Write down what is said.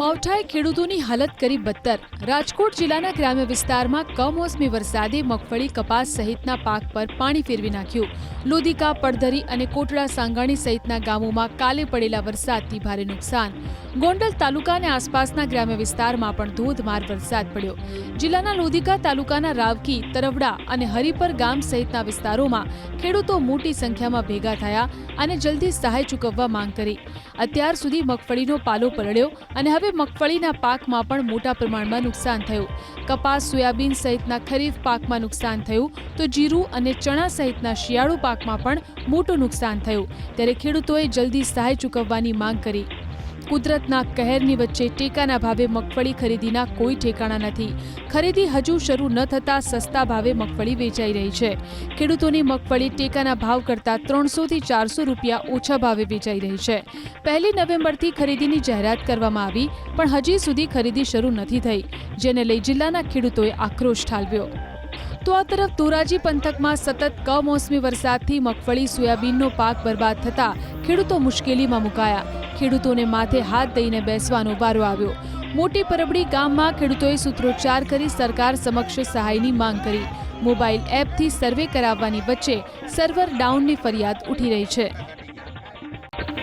માવઠાએ ખેડૂતોની હાલત કરી બદતર. રાજકોટ જિલ્લાના ગ્રામ્ય વિસ્તારમાં કમોસમી વરસાદે મગફળી, કપાસ સહિતના પાક પર પાણી ફેરવી નાખ્યું. લોધિકા, પડધરી અને કોટડા સાંગાણી સહિતના ગામોમાં કાલે પડેલા વરસાદથી ભારે નુકસાન. ગોંડલ તાલુકા અને આસપાસના ગ્રામ્ય વિસ્તારમાં પણ ધોધમાર વરસાદ પડ્યો. જિલ્લાના લોધિકા તાલુકાના રાવકી, તરવડા અને હરિપર ગામ સહિતના વિસ્તારોમાં ખેડૂતો મોટી સંખ્યામાં ભેગા થયા અને જલ્દી સહાય ચૂકવવા માંગ કરી. અત્યાર સુધી મગફળીનો પાલો પલળ્યો અને હવે મગફળીના પાકમાં પણ મોટા પ્રમાણમાં નુકસાન થયું. કપાસ, સોયાબીન સહિતના ખરીફ પાકમાં નુકસાન થયું તો જીરું અને ચણા સહિતના શિયાળુ પાકમાં પણ મોટું નુકસાન થયું. ત્યારે ખેડૂતોએ જલ્દી સહાય ચૂકવવાની માંગ કરી. કુદરતના કહેરની વચ્ચે ટેકાના ભાવે મગફળી ખરીદીના કોઈ ઠેકાણા નથી. ખરીદી હજુ શરૂ ન થતાં સસ્તા ભાવે મગફળી વેચાઈ રહી છે. ખેડૂતોની મગફળી ટેકાના ભાવ કરતાં ત્રણસોથી ચારસો રૂપિયા ઓછા ભાવે વેચાઈ રહી છે. પહેલી નવેમ્બરથી ખરીદીની જાહેરાત કરવામાં આવી, પણ હજી સુધી ખરીદી શરૂ નથી થઈ, જેને લઈ જિલ્લાના ખેડૂતોએ આક્રોશ ઠાલવ્યો. તો આ તરફ ધોરાજી પંથકમાં સતત કમોસમી વરસાદથી મગફળી, સોયાબીનનો પાક બરબાદ થતા ખેડૂતો મુશ્કેલીમાં મુકાયા. ખેડૂતોને માથે હાથ દઈને બેસવાનો વારો આવ્યો. મોટી પરબડી ગામમાં ખેડૂતોએ સૂત્રોચ્ચાર કરી સરકાર સમક્ષ સહાયની માંગ કરી. મોબાઈલ એપથી સર્વે કરાવવાની વચ્ચે સર્વર ડાઉનની ફરિયાદ ઉઠી રહી છે.